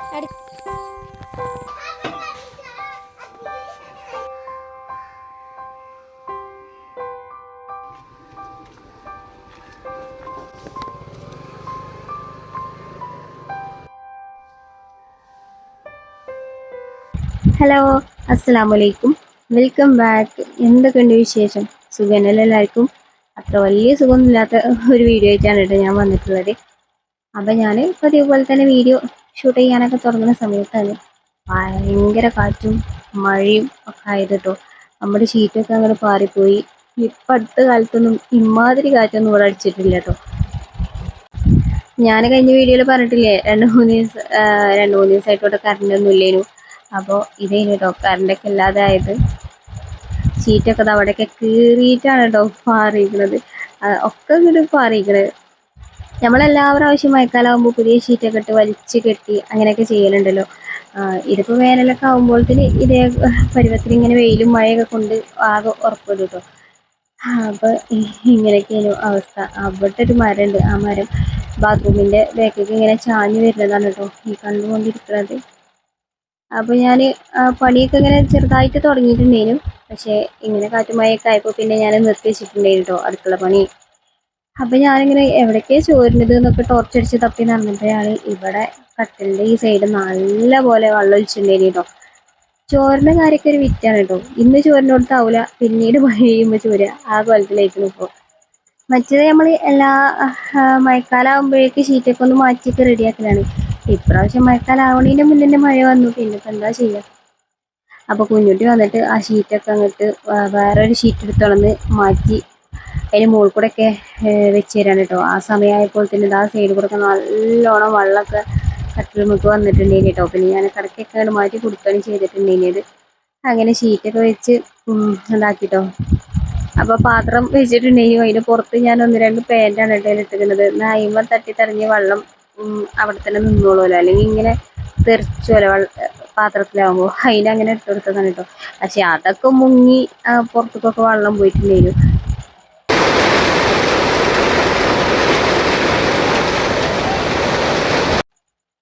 Hello അസ്സലാമു അലൈക്കും welcome back. എന്തൊക്കെയുണ്ട് വിശേഷം? സുഖനല്ല എല്ലാവർക്കും? അത്ര വലിയ സുഖമൊന്നുമില്ലാത്ത ഒരു വീഡിയോ ആയിട്ടാണ് കേട്ടോ ഞാൻ വന്നിട്ടുള്ളത്. അപ്പം ഞാൻ പതിവ് ഇതേപോലെ തന്നെ വീഡിയോ ഷൂട്ട് ചെയ്യാനൊക്കെ തുടങ്ങുന്ന സമയത്താണ് ഭയങ്കര കാറ്റും മഴയും ഒക്കെ ആയത് കേട്ടോ നമ്മുടെ ഷീറ്റൊക്കെ അങ്ങനെ പാറിപ്പോയി. ഇപ്പം അടുത്ത കാലത്തൊന്നും ഇമാതിരി കാറ്റൊന്നും ഇവിടെ അടിച്ചിട്ടില്ല കേട്ടോ. ഞാൻ കഴിഞ്ഞ വീഡിയോയിൽ പറഞ്ഞിട്ടില്ലേ രണ്ട് മൂന്ന് ദിവസം രണ്ട് മൂന്ന് ദിവസമായിട്ട് ഇവിടെ കറണ്ടൊന്നും ഇല്ലേനു. അപ്പോൾ ഇതേനു കേട്ടോ കറണ്ടൊക്കെ ഇല്ലാതെ ആയത്. ഷീറ്റൊക്കെ അവിടെയൊക്കെ കീറിയിട്ടാണ് കേട്ടോ പാറിയിരിക്കുന്നത്. ഒക്കെ ഇങ്ങോട്ട് പാറിയിരിക്കുന്നത് നമ്മളെല്ലാ പ്രാവശ്യം മഴക്കാലാകുമ്പോൾ പുതിയ ഷീറ്റൊക്കെ ഇട്ട് വലിച്ചു കെട്ടി അങ്ങനെയൊക്കെ ചെയ്യലുണ്ടല്ലോ. ഇതിപ്പോൾ വേനലൊക്കെ ആകുമ്പോഴത്തേന് ഇതേ പരുവത്തിന് ഇങ്ങനെ വെയിലും മഴയൊക്കെ കൊണ്ട് ആകെ ഉറപ്പിടും കേട്ടോ അപ്പോൾ ഇങ്ങനെയൊക്കെയാണ് അവസ്ഥ. അവിടെ ഒരു മരമുണ്ട് ആ മരം ബാത്റൂമിന്റെ ബാക്കിലേക്ക് ഇങ്ങനെ ചാഞ്ഞ് വരുന്നതാണ് കേട്ടോ ഈ കണ്ടുകൊണ്ടിരിക്കുന്നത്. അപ്പോൾ ഞാൻ പണിയൊക്കെ ഇങ്ങനെ ചെറുതായിട്ട് തുടങ്ങിയിട്ടുണ്ടായിരുന്നു പക്ഷേ ഇങ്ങനെ കാറ്റുമഴയൊക്കെ ആയപ്പോൾ പിന്നെ ഞാൻ നിർത്തി വെച്ചിട്ടുണ്ടായിരുന്നു കേട്ടോ അടുക്കള പണി. അപ്പം ഞാനിങ്ങനെ എവിടേക്കാണ് ചോരുന്നത് എന്നൊക്കെ ടോർച്ചടിച്ച് തപ്പി നടന്നപ്പോഴാണ് ഇവിടെ കട്ടിലിന്റെ ഈ സൈഡ് നല്ല പോലെ വെള്ളം ഒഴിച്ചിട്ടുണ്ടായിരുന്നു കേട്ടോ. ചോറിന്റെ കാര്യമൊക്കെ ഒരു വിറ്റാണ് കേട്ടോ. ഇന്ന് ചോറിനോടത്താവൂല പിന്നീട് മഴ ചെയ്യുമ്പോൾ ചോര. ആ കൊലത്തിലേക്ക് ഇപ്പോൾ മറ്റേത് നമ്മൾ എല്ലാ മഴക്കാലാകുമ്പോഴേക്ക് ഷീറ്റൊക്കെ ഒന്ന് മാറ്റിയൊക്കെ റെഡിയാക്കലാണ് ഇപ്രാവശ്യം മഴക്കാലം ആവണതിന്റെ മുന്നേ മഴ വന്നു. പിന്നെ ഇപ്പം എന്താ ചെയ്യുക അപ്പോൾ കുഞ്ഞുട്ടി വന്നിട്ട് ആ ഷീറ്റൊക്കെ അങ്ങോട്ട് വേറൊരു ഷീറ്റ് എടുത്തോളന്ന് മാറ്റി അതിന് മുകളിൽ കൂടെ ഒക്കെ വെച്ച് തരാൻ കേട്ടോ. ആ സമയമായപ്പോൾ തന്നെ ആ സൈഡിൽ കൂടെ ഒക്കെ നല്ലോണം വെള്ളമൊക്കെ കട്ടിൽ മുക്ക് വന്നിട്ടുണ്ടെങ്കിൽ കേട്ടോ. പിന്നെ ഞാൻ കടക്കൊക്കെ മാറ്റി കൊടുക്കുകയാണ് അത് അങ്ങനെ ഷീറ്റൊക്കെ വെച്ച് ഉണ്ടാക്കിട്ടോ അപ്പോൾ പാത്രം വെച്ചിട്ടുണ്ടെങ്കിൽ അതിന് പുറത്ത് ഞാൻ ഒന്ന് രണ്ട് പാന്റാണ് കേട്ടോ ഇട്ടിരിക്കുന്നത്. നായ്മ തട്ടി തടഞ്ഞ് വെള്ളം അവിടെ തന്നെ നിന്നോളുമല്ലോ. അല്ലെങ്കിൽ ഇങ്ങനെ തെറിച്ചോലോ പാത്രത്തിലാവുമ്പോൾ അതിനങ്ങനെ ഇട്ട് കൊടുത്തതാണ് കേട്ടോ. പക്ഷെ അതൊക്കെ മുങ്ങി പുറത്തേക്കൊക്കെ വെള്ളം പോയിട്ടുണ്ടായിരുന്നു.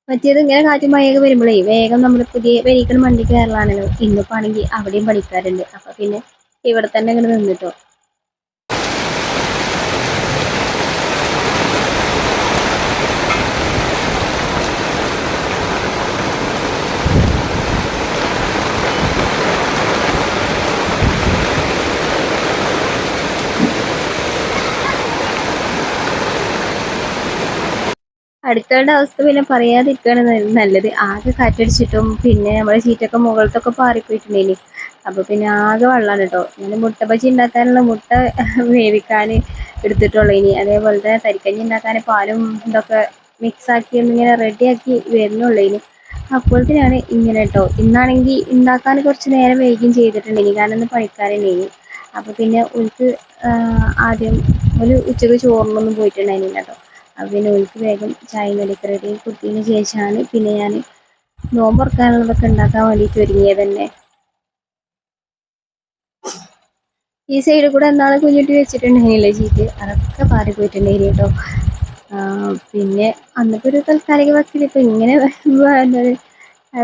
മറ്റേത് ഇങ്ങനെ കാറ്റും മഴയൊക്കെ വരുമ്പോഴേ വേഗം നമ്മൾ പുതിയ വെഹിക്കിൾ വണ്ടി കയറലാണല്ലോ. ഇന്നിപ്പോൾ ആണെങ്കിൽ അവിടെയും പണിക്കാരുണ്ട് അപ്പോൾ പിന്നെ ഇവിടെ തന്നെ ഇങ്ങനെ നിന്നിട്ടോ. അടുക്കളയുടെ അവസ്ഥ പിന്നെ പറയാതിരിക്കുകയാണ് നല്ലത്. ആകെ കാറ്റടിച്ചിട്ടും പിന്നെ നമ്മുടെ സീറ്റൊക്കെ മുകളിലത്തൊക്കെ പാറിപ്പോയിട്ടുണ്ടേനി. അപ്പോൾ പിന്നെ ആകെ വെള്ളമാണ് കേട്ടോ ഞാൻ മുട്ട ബജി ഉണ്ടാക്കാനുള്ള മുട്ട വേവിക്കാൻ എടുത്തിട്ടുള്ളൂ ഇനി അതേപോലെ തന്നെ തരിക്കഞ്ഞി ഉണ്ടാക്കാൻ പാലും ഇതൊക്കെ മിക്സാക്കി ഒന്നിങ്ങനെ റെഡിയാക്കി വരുന്നുള്ളൂ ഇനി അപ്പോഴത്തേനാണ് ഇങ്ങനെ കേട്ടോ ഇന്നാണെങ്കിൽ ഉണ്ടാക്കാൻ കുറച്ച് നേരം വേഗം ചെയ്തിട്ടുണ്ടെങ്കിൽ കാരണം ഇന്ന് പണിക്കാരുണ്ടെങ്കിൽ അപ്പോൾ പിന്നെ ഒരു ആദ്യം ഒരു ഉച്ചയ്ക്ക് ചോറിനൊന്നും പോയിട്ടുണ്ടായിരുന്നില്ല കേട്ടോ പിന്നെ ഒഴിക്ക് വേഗം ചായ കടിയൊക്കെ റെഡി കുത്തിയതിന് ശേഷമാണ് പിന്നെ ഞാൻ നോമ്പുറക്കാനുള്ളതൊക്കെ ഉണ്ടാക്കാൻ വേണ്ടിയിട്ട് ഒരുങ്ങിയത് തന്നെ. ഈ സൈഡിൽ കൂടെ എന്നാൾ കുഞ്ഞിട്ട് വെച്ചിട്ടുണ്ടായിരുന്നില്ലേ ചീറ്റ് അതൊക്കെ പാറി പോയിട്ടുണ്ടായിരുന്നു കേട്ടോ. പിന്നെ അന്നത്തെ ഒരു തൽക്കാലിക വക്കിൽ ഇപ്പം ഇങ്ങനെ എന്താണ്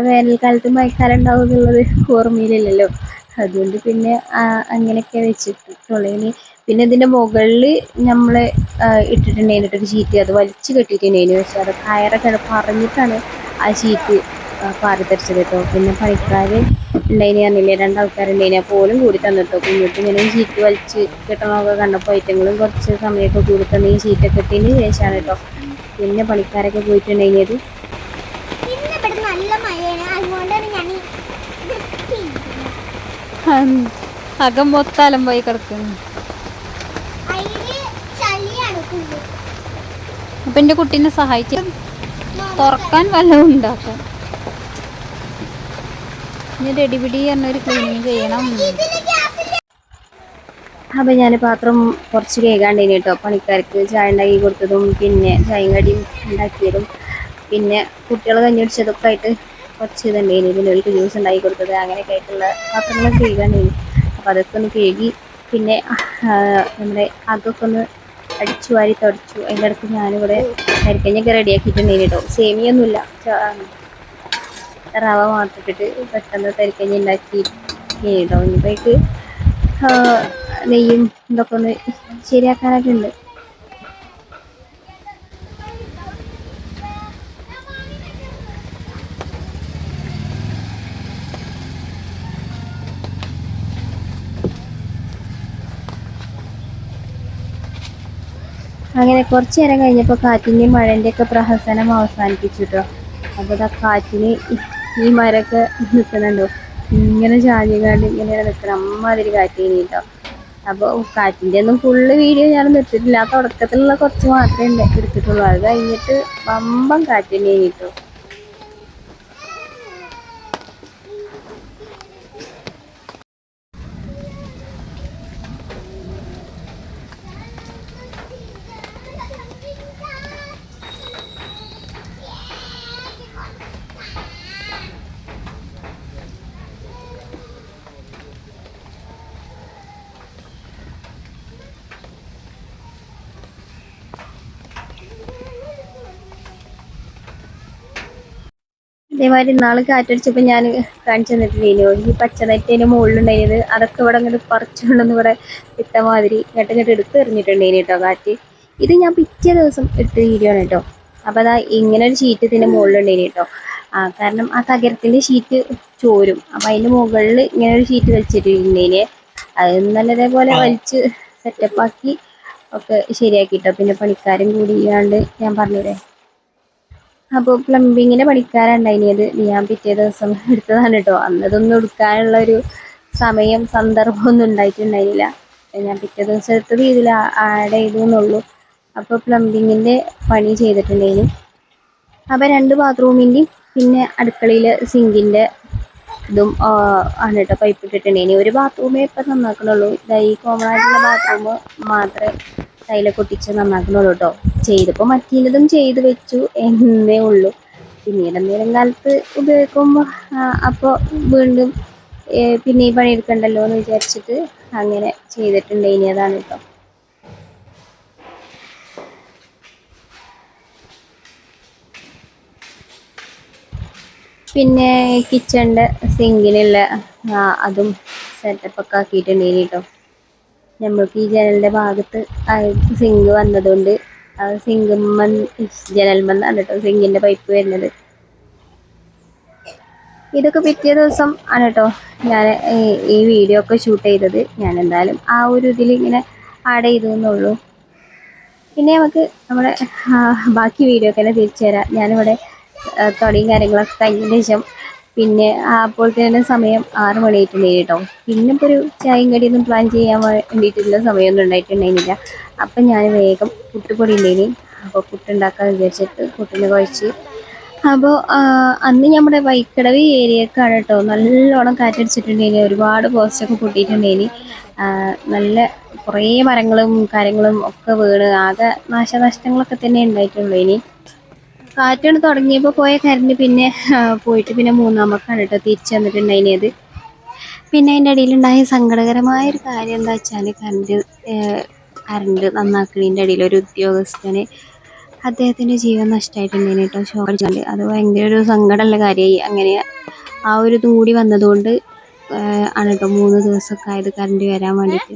വേനൽക്കാലത്ത് മഴക്കാലം ഉണ്ടാവും എന്നുള്ളത് ഓർമ്മയിലില്ലല്ലോ. അതുകൊണ്ട് പിന്നെ അങ്ങനെയൊക്കെ വെച്ചിട്ടുള്ളൂ. ഇനി പിന്നെ ഇതിന്റെ മുകളിൽ നമ്മൾ ഇട്ടിട്ടുണ്ടായിരുന്നു ഒരു ചീറ്റ് അത് വലിച്ചു കെട്ടിയിട്ടുണ്ടായിരുന്നു. പക്ഷെ അത് കയറൊക്കെ പറഞ്ഞിട്ടാണ് ആ ഷീറ്റ് പാറിത്തെറിച്ചത് കേട്ടോ. പിന്നെ പണിക്കാർ ഉണ്ടായിന് പറഞ്ഞില്ലേ രണ്ടാൾക്കാരുണ്ടായിന്. പോലും കൂടി തന്നിട്ടോ കുഞ്ഞിട്ട് ഇങ്ങനെ ഈ ഷീറ്റ് വലിച്ച് കെട്ടണമൊക്കെ കണ്ടപ്പോൾ ഐറ്റങ്ങളും കുറച്ച് സമയമൊക്കെ കൂടി തന്നെ. ഈ ചീറ്റൊക്കെ ഇട്ടതിന് ശേഷമാണ് കേട്ടോ പിന്നെ പണിക്കാരൊക്കെ പോയിട്ടുണ്ടായിനത് അകം മൊത്തം അലമ്പായി കിടക്കുന്നു. അപ്പൊ കുട്ടീനെ സഹായിച്ചു തുറക്കാൻ വല്ലതും ഉണ്ടാക്കാം. ഇനി റെഡിപിടി പറഞ്ഞൊരു ക്ലീനിങ് ചെയ്യണം. അപ്പം ഞാൻ പാത്രം കുറച്ച് കേൾക്കാണ്ടേനി കേട്ടോ പണിക്കാർക്ക് ചായ ഉണ്ടാക്കി കൊടുത്തതും പിന്നെ ചായയും കടിയും ഉണ്ടാക്കിയതും പിന്നെ കുട്ടികൾ കഞ്ഞടിച്ചതൊക്കെ ആയിട്ട് കുറച്ച് ഇതുണ്ടായിനി. പിന്നെ ഒരു ജ്യൂസ് ഉണ്ടാക്കി കൊടുത്തത് അങ്ങനെയൊക്കെ ആയിട്ടുള്ള പാത്രങ്ങളൊക്കെ കേൾക്കാണ്ടേനി അപ്പോൾ അതൊക്കെ ഒന്ന് കഴുകി പിന്നെ നമ്മുടെ അതൊക്കെ ഒന്ന് അടിച്ചു വാരി തുടച്ചു. അതിന്റെ അടുത്ത് ഞാനിവിടെ കരിക്കഞ്ഞൊക്കെ റെഡിയാക്കിയിട്ടുണ്ടെങ്കിൽ കേട്ടോ സേമിയൊന്നുമില്ല. റവ മാത്രിട്ട് പെട്ടെന്ന് തരിക്കഞ്ഞി ഉണ്ടാക്കി കേട്ടോ ഇനിയിപ്പോഴേക്ക് നെയ്യും ഇതൊക്കെ ഒന്ന് ശരിയാക്കാനൊക്കെ അങ്ങനെ കുറച്ച് നേരം കഴിഞ്ഞപ്പോൾ കാറ്റിന്റെയും മഴന്റെ ഒക്കെ പ്രഹസനം അവസാനിപ്പിച്ചു കേട്ടോ അപ്പോൾ ആ കാറ്റിന് ഈ- മരമൊക്കെ നിൽക്കുന്നുണ്ടോ. ഇങ്ങനെ ചാഞ്ഞുകാണ്ട് ഇങ്ങനെ നിൽക്കണം അമ്മാതിരി കാറ്റിന് കേട്ടോ അപ്പോൾ കാറ്റിന്റെ ഒന്നും ഫുള്ള് വീഡിയോ ഞാൻ നിർത്തിയിട്ടില്ല. ആ തുടക്കത്തിലുള്ള കുറച്ച് മാത്രമേ എടുത്തിട്ടുള്ളൂ. അത് കഴിഞ്ഞിട്ട് വമ്പം കാറ്റിന്റെ കേട്ടോ ഇതേമാതിരി നാളെ കാറ്റടിച്ചപ്പോൾ ഞാൻ കാണിച്ചു തന്നിട്ടില്ലേനോ? ഈ പച്ചനെറ്റേന്റെ മുകളിലുണ്ടായത് അതൊക്കെ ഇവിടെ അങ്ങോട്ട് പറിച്ചുകൊണ്ടെന്ന് ഇവിടെ ഇട്ട മാതിരി ഇങ്ങോട്ട് ഇങ്ങോട്ട് എടുത്ത് എറിഞ്ഞിട്ടുണ്ടേനി കേട്ടോ കാറ്റ്. ഇത് ഞാൻ പിറ്റേ ദിവസം എടുത്ത വീഡിയോ ആണ് കേട്ടോ അപ്പോൾ അതാ ഇങ്ങനെ ഒരു ഷീറ്റ് ഇതിന്റെ മുകളിലുണ്ടേനി കേട്ടോ ആ കാരണം ആ തകരത്തിന്റെ ഷീറ്റ് ചോരും. അപ്പോൾ അതിന്റെ മുകളിൽ ഇങ്ങനെ ഒരു ഷീറ്റ് വലിച്ചിട്ടുണ്ടേനെ അത് നല്ലതേപോലെ വലിച്ച് സെറ്റപ്പാക്കി ഒക്കെ ശരിയാക്കിയിട്ടോ പിന്നെ പണിക്കാരും കൂടി ഇല്ലാണ്ട് ഞാൻ പറഞ്ഞില്ലേ അപ്പോൾ പ്ലംബിങ്ങിന് പണിക്കാരുണ്ടായിനിയത് ഞാൻ പിറ്റേ ദിവസം എടുത്തതാണ് കേട്ടോ അന്നതൊന്നും എടുക്കാനുള്ള ഒരു സമയം സന്ദർഭം ഒന്നും ഉണ്ടായിട്ടുണ്ടായില്ല ഞാൻ പിറ്റേ ദിവസം എടുത്തത് ഇതിൽ ആഡ് ചെയ്തു എന്നുള്ളൂ. അപ്പോൾ പ്ലംബിങ്ങിന്റെ പണി ചെയ്തിട്ടുണ്ടായിന് അപ്പോൾ രണ്ട് ബാത്റൂമിന്റെയും പിന്നെ അടുക്കളയിൽ സിങ്കിന്റെ ഇതും ആണ് കേട്ടോ പൈപ്പ് ഇട്ടിട്ടുണ്ടായിന് ഒരു ബാത്റൂമേ ഇപ്പം നന്നാക്കണുള്ളൂ. ഇതായി കോമൺ ആയിട്ടുള്ള ബാത്റൂം മാത്രമേ ടൈലൊക്കെ ഒട്ടിച്ച് നന്നാക്കുന്നുള്ളൂ കേട്ടോ ചെയ്തപ്പോൾ മറ്റേതും ചെയ്ത് വെച്ചു എന്നേ ഉള്ളൂ. പിന്നീട് എന്തെങ്കിലും കാലത്ത് ഉപയോഗിക്കുമ്പോൾ അപ്പോൾ വീണ്ടും പിന്നെ ഈ പണിയെടുക്കണ്ടല്ലോ എന്ന് വിചാരിച്ചിട്ട് അങ്ങനെ ചെയ്തിട്ടുണ്ട്. ഇനി അതാണ് കേട്ടോ പിന്നെ കിച്ചണിന്റെ സിങ്കിനുള്ള അതും സെറ്റപ്പൊക്കെ ആക്കിയിട്ടുണ്ട് ഇനി കേട്ടോ നമ്മൾക്ക് ഈ ജനലിന്റെ ഭാഗത്ത് സിങ്ക് വന്നതുകൊണ്ട് ആ സിങ്ക് ജനൽമെന്നാണ് കേട്ടോ സിങ്കിന്റെ പൈപ്പ് വരുന്നത്. ഇതൊക്കെ പിറ്റേ ദിവസം ആണ് കേട്ടോ ഞാൻ ഈ- വീഡിയോ ഒക്കെ ഷൂട്ട് ചെയ്തത്. ഞാൻ എന്തായാലും ആ ഒരു ഇതിൽ ഇങ്ങനെ ആഡ് ചെയ്തു എന്നുള്ളൂ. പിന്നെ നമുക്ക് നമ്മുടെ ബാക്കി വീഡിയോ ഒക്കെ തന്നെ തിരിച്ചു തരാം ഞാനിവിടെ തുടയും കാര്യങ്ങളൊക്കെ കഴിഞ്ഞതിന് ശേഷം പിന്നെ അപ്പോഴത്തേനും സമയം ആറ് മണിയായിട്ടുണ്ട് കേട്ടോ. പിന്നെ ഇപ്പോൾ ഒരു ചായയും കടിയൊന്നും പ്ലാൻ ചെയ്യാൻ വേണ്ടിയിട്ടുള്ള സമയമൊന്നും ഉണ്ടായിട്ടുണ്ടായിരുന്നില്ല. അപ്പം ഞാൻ വേഗം പുട്ടുപൊടി ഉണ്ടായിനി. അപ്പോൾ പുട്ടുണ്ടാക്കാൻ വിചാരിച്ചിട്ട് പുട്ടിന് കുഴച്ച്. അപ്പോൾ അന്ന് നമ്മുടെ വൈക്കടവി ഏരിയക്കാണ് കേട്ടോ. നല്ലോണം കാറ്റടിച്ചിട്ടുണ്ടേനി ഒരുപാട് പോസ്റ്റൊക്കെ പൊട്ടിയിട്ടുണ്ടേനി നല്ല കുറേ മരങ്ങളും കാര്യങ്ങളും ഒക്കെ വീണ്. ആകെ നാശനഷ്ടങ്ങളൊക്കെ തന്നെ ഉണ്ടായിട്ടുള്ളൂ ഇനി കാറ്റാണ് തുടങ്ങിയപ്പോൾ പോയ കരണ്ട് പിന്നെ പോയിട്ട് പിന്നെ മൂന്നാമക്കാണ് കേട്ടോ തിരിച്ചു വന്നിട്ടുണ്ടായിനത്. പിന്നെ അതിന്റെ ഇടയിലുണ്ടായ സങ്കടകരമായ ഒരു കാര്യം എന്താ വെച്ചാൽ കറണ്ട് കറണ്ട് നന്നാക്കുന്നതിന്റെ ഇടയിൽ ഒരു ഉദ്യോഗസ്ഥന് അദ്ദേഹത്തിന്റെ ജീവൻ നഷ്ടമായിട്ടുണ്ടായിരുന്നു കേട്ടോ. അടിച്ചുകൊണ്ട് അത് ഭയങ്കര ഒരു സങ്കടമുള്ള കാര്യമായി. അങ്ങനെ ആ ഒരു ഇതും കൂടി വന്നതുകൊണ്ട് ആണ് കേട്ടോ മൂന്ന് ദിവസമൊക്കെ ആയത് കറണ്ട് വരാൻ വേണ്ടിയിട്ട്.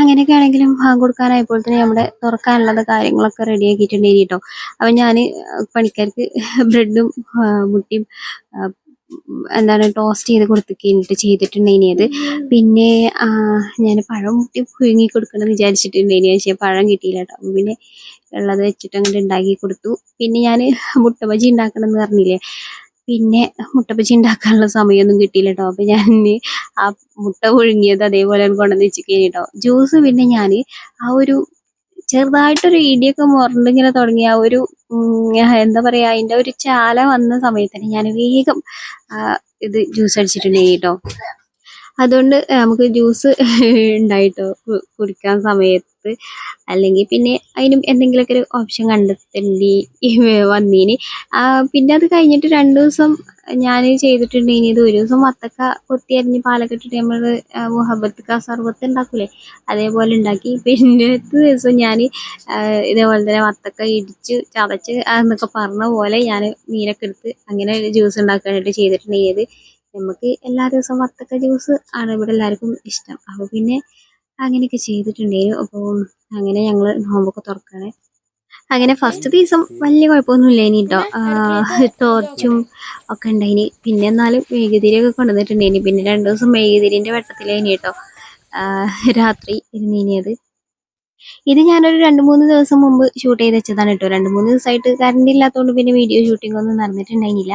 അങ്ങനെയൊക്കെ ആണെങ്കിലും ബാങ്ക് കൊടുക്കാനായപ്പോൾ തന്നെ നമ്മുടെ തുറക്കാനുള്ളത് കാര്യങ്ങളൊക്കെ റെഡി ആക്കിയിട്ടുണ്ടായിരുന്നു കേട്ടോ അപ്പം ഞാൻ പണിക്കാർക്ക് ബ്രെഡും മുട്ടിയും എന്താണ് ടോസ്റ്റ് ചെയ്ത് കൊടുത്തിട്ട് ചെയ്തിട്ടുണ്ടെങ്കിൽ അത്. പിന്നെ ഞാൻ പഴം മുട്ടി പുഴുങ്ങി കൊടുക്കണം വിചാരിച്ചിട്ടുണ്ടായിനി പക്ഷേ പഴം കിട്ടിയില്ല കേട്ടോ പിന്നെ ഉള്ളത് വെച്ചിട്ട് അങ്ങോട്ട് ഉണ്ടാക്കി കൊടുത്തു. പിന്നെ ഞാൻ മുട്ട ബജി ഉണ്ടാക്കണം എന്ന് പറഞ്ഞില്ലേ? പിന്നെ മുട്ട ബജി ഉണ്ടാക്കാനുള്ള സമയമൊന്നും കിട്ടിയില്ല കേട്ടോ അപ്പം ഞാൻ ആ മുട്ട പുഴുങ്ങിയത് അതേപോലെ കൊണ്ടുവന്ന് വെച്ചിരിക്കുകയാണ് കേട്ടോ ജ്യൂസ് പിന്നെ ഞാൻ ആ ഒരു ചെറുതായിട്ടൊരു ഇടിയൊക്കെ മുരണ്ടിങ്ങനെ തുടങ്ങി ആ ഒരു എന്താ പറയാ അതിന്റെ ഒരു ചാല വന്ന സമയത്തിന് ഞാൻ വേഗം ഇത് ജ്യൂസ് അടിച്ചിട്ടുണ്ടെങ്കിൽ കേട്ടോ. അതുകൊണ്ട് നമുക്ക് ജ്യൂസ് ഉണ്ടായിട്ടോ കുടിക്കാൻ സമയത്ത്. അല്ലെങ്കിൽ പിന്നെ അതിനും എന്തെങ്കിലുമൊക്കെ ഒരു ഓപ്ഷൻ കണ്ടെത്തേണ്ടി വന്നീന്. പിന്നെ അത് കഴിഞ്ഞിട്ട് രണ്ട് ദിവസം ഞാൻ ചെയ്തിട്ടുണ്ടെങ്കിൽ ഇത് ഒരു ദിവസം വത്തക്ക കൊത്തി അരിഞ്ഞ് പാലക്കെട്ടിട്ട് നമ്മൾ മുഹബത്ത് സർബത്ത് ഉണ്ടാക്കൂലേ അതേപോലെ ഉണ്ടാക്കി പിന്നെ ദിവസം ഞാൻ ഇതേപോലെ തന്നെ വത്തക്ക ഇടിച്ച് ചതച്ച് എന്നൊക്കെ പറഞ്ഞ പോലെ ഞാൻ നീരൊക്കെ എടുത്ത് അങ്ങനെ ജ്യൂസ് ഉണ്ടാക്കാനായിട്ട് ചെയ്തിട്ടുണ്ട് ചെയ്തിട്ടുണ്ടെങ്കിൽ നമുക്ക് എല്ലാ ദിവസവും വത്തക്ക ജ്യൂസ് ആണ് ഇവിടെ എല്ലാവർക്കും ഇഷ്ടം. അപ്പോൾ പിന്നെ അങ്ങനെയൊക്കെ ചെയ്തിട്ടുണ്ടായിരുന്നു അപ്പോൾ അങ്ങനെ ഞങ്ങൾ നോമ്പൊക്കെ തുറക്കണേ. അങ്ങനെ ഫസ്റ്റ് ദിവസം വലിയ കുഴപ്പമൊന്നും ഇനി കേട്ടോ ടോർച്ചും ഒക്കെ ഉണ്ടായിനി. പിന്നെ എന്നാലും മെഴുകുതിരിയൊക്കെ കൊണ്ടുവന്നിട്ടുണ്ടായിനി. പിന്നെ രണ്ട് ദിവസം മെഴുകുതിരിന്റെ വെട്ടത്തിലേനി കേട്ടോ രാത്രി ഇരുന്നിനിയത് ഇത് ഞാനൊരു രണ്ട് മൂന്ന് ദിവസം മുമ്പ് ഷൂട്ട് ചെയ്ത് വെച്ചതാണ് കേട്ടോ രണ്ട് മൂന്ന് ദിവസമായിട്ട് കറണ്ട് ഇല്ലാത്തതുകൊണ്ട് പിന്നെ വീഡിയോ ഷൂട്ടിംഗ് ഒന്നും നടന്നിട്ടുണ്ടായിരുന്നില്ല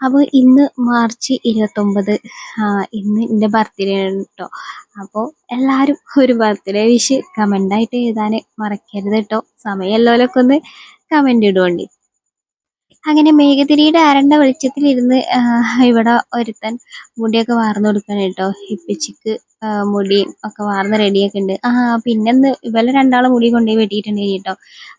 അപ്പോൾ ഇന്ന് മാർച്ച് ഇരുപത്തൊമ്പത്. ഇന്ന് എന്റെ ബർത്ത്ഡേ ആണ് കേട്ടോ അപ്പോൾ എല്ലാവരും ഒരു ബർത്ത്ഡേ വിഷ് കമന്റായിട്ട് എഴുതാൻ മറക്കരുത് കേട്ടോ സമയമല്ലോലൊക്കെ ഒന്ന് കമന്റ് ഇടുകൊണ്ട് അങ്ങനെ മേഘതിരിയുടെ അരണ്ട വെളിച്ചത്തിൽ ഇരുന്ന് ഇവിടെ ഒരുത്തൻ മുടിയൊക്കെ വാർന്നു കൊടുക്കണം കേട്ടോ. ഇപ്പിച്ചിക്ക് മുടിയും ഒക്കെ വാർന്ന് റെഡിയൊക്കെ ഉണ്ട്. ആ പിന്നെന്ന് ഇവരെ രണ്ടാളും മുടി കൊണ്ടുപോയി വെട്ടിയിട്ടുണ്ടായി കേട്ടോ.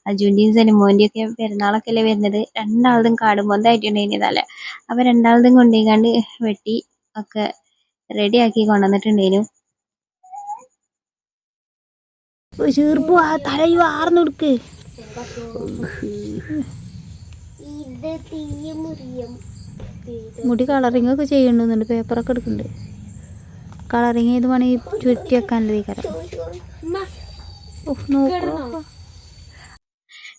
അജുന്റെയും സെനിമോന്റെയും ഒക്കെ പെരുന്നാളൊക്കെ അല്ലേ വരുന്നത് രണ്ടാളതും കാടുമ്പൊന്തായിട്ടുണ്ടായിരുന്നതല്ലേ അപ്പം രണ്ടാളതും കൊണ്ടുപോയിക്കാണ്ട് വെട്ടി ഒക്കെ റെഡിയാക്കി കൊണ്ടുവന്നിട്ടുണ്ടായിരുന്നു ചീർപ്പ് തലയിൽ ആർന്നു കൊടുക്ക്. മുടി കളറിങ് ഒക്കെ ചെയ്യണമെന്നുണ്ട് പേപ്പറൊക്കെ എടുക്കുന്നുണ്ട്. കളറിങ് ചെയ്ത് വേണമെങ്കിൽ ചുരുട്ടി വെക്കാനുള്ളത് ഈ കരം.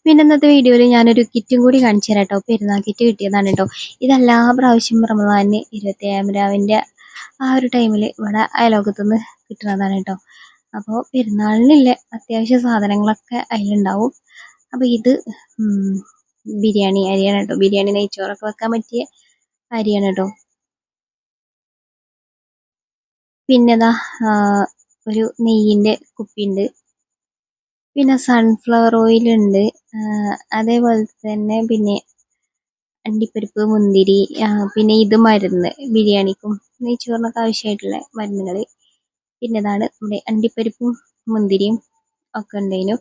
പിന്നെ ഇന്നത്തെ വീഡിയോയിൽ ഞാനൊരു കിറ്റും കൂടി കാണിച്ചു തരാം കേട്ടോ. പെരുന്നാൾ കിറ്റ് കിട്ടിയതാണ് കേട്ടോ. ഇതെല്ലാ പ്രാവശ്യം റമദാനിന് ഇരുപത്തി ഏഴാം രാവിന്റെ ആ ഒരു ടൈമിൽ ഇവിടെ അയലോകത്തുനിന്ന് കിട്ടുന്നതാണ് കേട്ടോ. അപ്പോൾ പെരുന്നാളിനില്ല അത്യാവശ്യ സാധനങ്ങളൊക്കെ അതിലുണ്ടാവും. അപ്പോൾ ഇത് ബിരിയാണി അരിയാണ് കേട്ടോ. ബിരിയാണി നെയ്ച്ചോറൊക്കെ വെക്കാൻ പറ്റിയ അരിയാണ് കേട്ടോ. പിന്നെതാ ഒരു നെയ്യിന്റെ കുപ്പിയുണ്ട്. പിന്നെ സൺഫ്ലവർ ഓയിൽ ഉണ്ട്. അതേപോലെ തന്നെ പിന്നെ അണ്ടിപ്പരിപ്പ് മുന്തിരി പിന്നെ ഇത് മരുന്ന് ബിരിയാണിക്കും നെയ്ച്ചോറിനൊക്കെ ആവശ്യമായിട്ടുള്ള മരുന്നുകൾ പിന്നെ ഇതാണ് നമ്മുടെ അണ്ടിപ്പരിപ്പും മുന്തിരിയും ഒക്കെ ഉണ്ടായിരുന്നു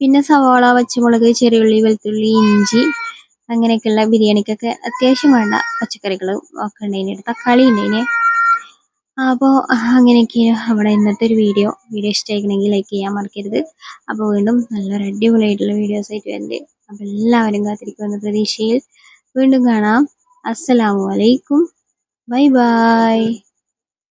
പിന്നെ സവാള പച്ചമുളക് ചെറിയുള്ളി വെളുത്തുള്ളി ഇഞ്ചി അങ്ങനെയൊക്കെയുള്ള ബിരിയാണിക്കൊക്കെ അത്യാവശ്യം വേണ്ട പച്ചക്കറികൾ ഒക്കെ ഉണ്ടായിരുന്നു തക്കാളി ഉണ്ടായിന്. അപ്പോൾ അങ്ങനെയൊക്കെയാണ് നമ്മുടെ ഇന്നത്തെ ഒരു വീഡിയോ. വീഡിയോ ഇഷ്ടമായിക്കണമെങ്കിൽ ലൈക്ക് ചെയ്യാൻ മറക്കരുത്. അപ്പോൾ വീണ്ടും നല്ലൊരു അടിപൊളിയായിട്ടുള്ള വീഡിയോസ് ആയിട്ട് വരുന്നുണ്ട് അപ്പോൾ എല്ലാവരും കാത്തിരിക്കുമെന്ന പ്രതീക്ഷയിൽ വീണ്ടും കാണാം. അസ്സലാമു അലൈക്കും. Bye bye.